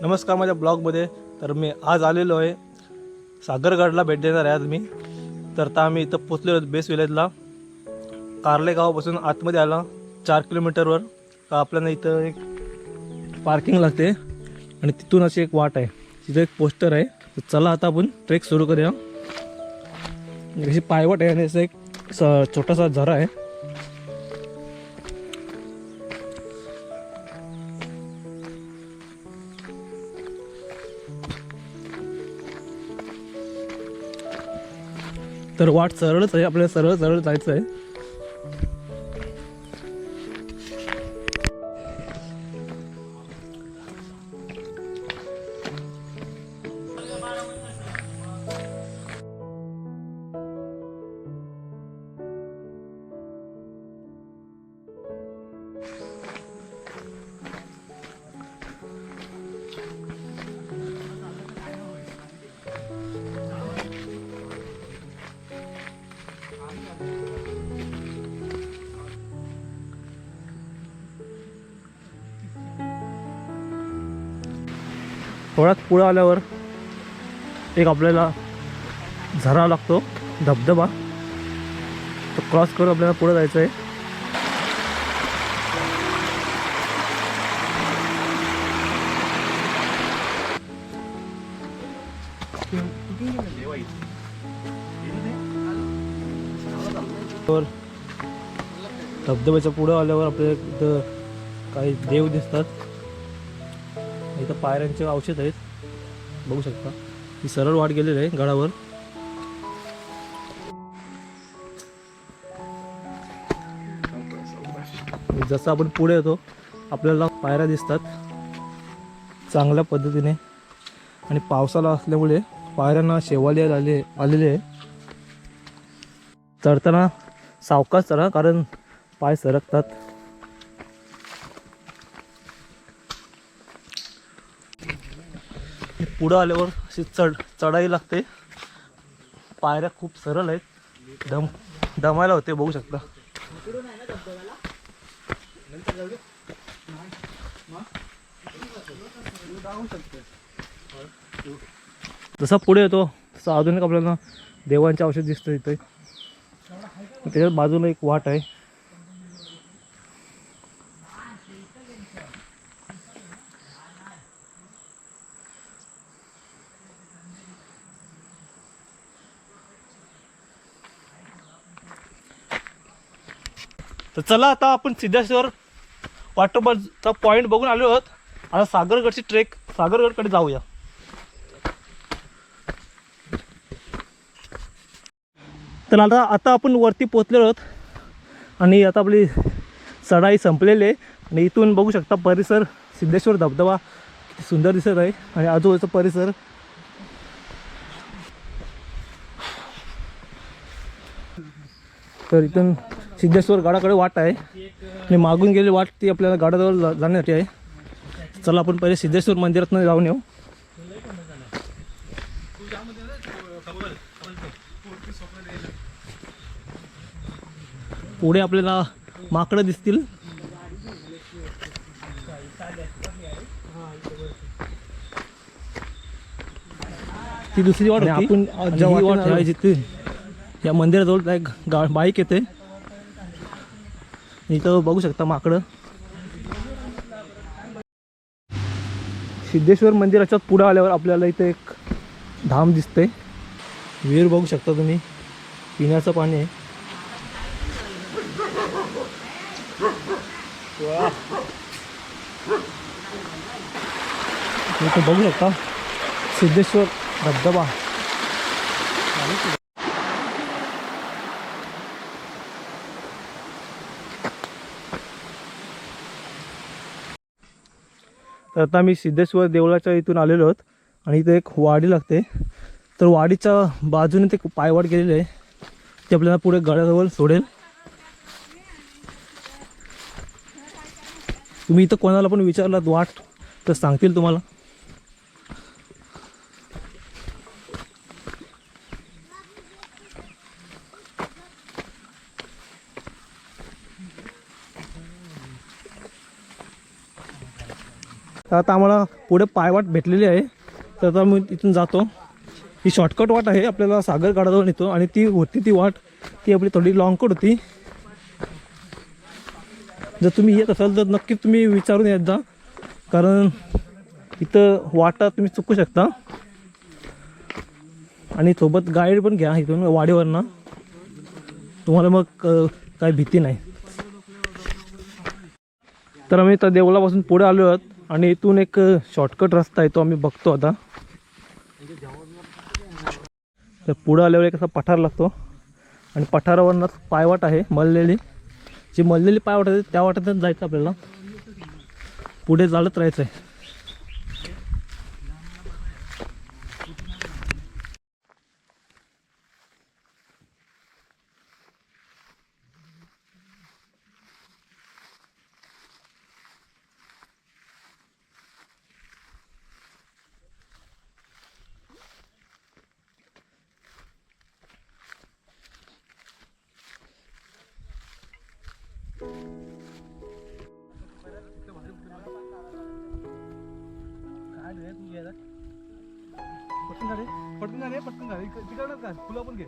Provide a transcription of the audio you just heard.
नमस्कार माझ्या ब्लॉगमध्ये. तर मी आज आलेलो आहे. सागरगडला भेट देणार आहे आज मी. तर आता आम्ही इथं पोचलेलो बेस विलेजला. कारले गावापासून आतमध्ये आला. चार किलोमीटरवर. का आपल्याला इथं एक पार्किंग लागते. आणि तिथून अशी एक वाट आहे. तिथं एक पोस्टर आहे. तर चला आता आपण ट्रेक सुरू करूया. अशी पायवट आहे आणि असं एक स- छोटासा झरा आहे. तर वाट सरळच आहे आपल्याला सरळ सरळ जायचं आहे थोड्यात पुढं आल्यावर एक आपल्याला झरा लागतो धबधबा. तो क्रॉस करून आपल्याला पुढं जायचं आहे. धबधब्याच्या पुढं आल्यावर आपल्याला इथं काही देव दिसतात. इथं पायऱ्यांचे औषध आहेत. बघू शकता. ही सरळ वाट गेलेली आहे गडावर. जसं आपण पुढे येतो आपल्याला पायऱ्या दिसतात. चांगल्या पद्धतीने. आणि पावसाला असल्यामुळे पायऱ्यांना शेवाली आले आलेले आहे. चढताना सावकाश चढा कारण पाय सरकतात. पुढं आल्यावर अशी चढ चढाई लागते. पायऱ्या खूप सरळ आहेत. दम दमायला होते बघू शकता. जसा पुढे येतो तसं अजून एक आपल्याला देवांचे औषध दिसतं इथे. त्याच्या बाजूला एक वाट आहे. तर चला आता आपण सिद्धेश्वर वॉटरफॉलचा पॉईंट बघून आलो आहोत. आता सागरगडची ट्रेक सागरगडकडे जाऊया. तर आता आता आपण वरती पोचलेलो आहोत. आणि आता आपली चढाई संपलेली आहे. आणि इथून बघू शकता परिसर सिद्धेश्वर धबधबा किती सुंदर दिसत आहे. आणि आजूबाजूचा परिसर. तर इथून सिद्धेश्वर गडाकडे वाट आहे. आणि मागून गेलेली वाट ती आपल्याला गडाजवळ जाण्यासाठी आहे. चला आपण पहिले सिद्धेश्वर मंदिरातनं जाऊन येऊ. पुढे आपल्याला माकडं दिसतील. ती दुसरी वाट आपण वाट जिथे या मंदिराजवळ एक गा बाईक येते. इथं बघू शकता माकडं. सिद्धेश्वर मंदिराच्या पुढे आल्यावर आपल्याला इथे एक धाम दिसते विहीर बघू शकता तुम्ही. पिण्याचं पाणी आहे. बघू शकता सिद्धेश्वर धबधबा. तर आता मी सिद्धेश्वर देवळाच्या इथून आलेलो आहोत आणि इथे एक वाडी लागते. तर वाडीच्या बाजूने ते पायवाट गेलेले आहे. ते आपल्याला पुढे गडाजवळ सोडेल. तुम्ही इथं कोणाला पण विचारलात वाट तर सांगतील तुम्हाला. तर आता आम्हाला पुढे पायवाट भेटलेली आहे. तर आता मी इथून जातो. ही शॉर्टकट वाट आहे आपल्याला सागर काढाजवळ येतो आणि ती होती ती वाट ती आपली थोडी लॉंगकट होती. जर तुम्ही येत असाल तर नक्कीच तुम्ही विचारून येत जा. कारण इथं वाटा तुम्ही चुकू शकता. आणि सोबत गाईड पण घ्या इथून वाडीवरनं. तुम्हाला मग काही भीती नाही. तर आम्ही त्या देवळापासून पुढे आलो आहोत आणि इथून एक शॉर्टकट रस्ता आहे तो आम्ही बघतो आता. तर पुढं आल्यावर एक असा पठार लागतो. आणि पठारावरनंच पायवाट आहे मललेली. जी मललेली पायवाट आहे त्या वाटेतच जायचं आपल्याला. पुढे चालत राहायचं आहे पटकन झाले पटकन झाले तिकडनंच का फुलं पण घे.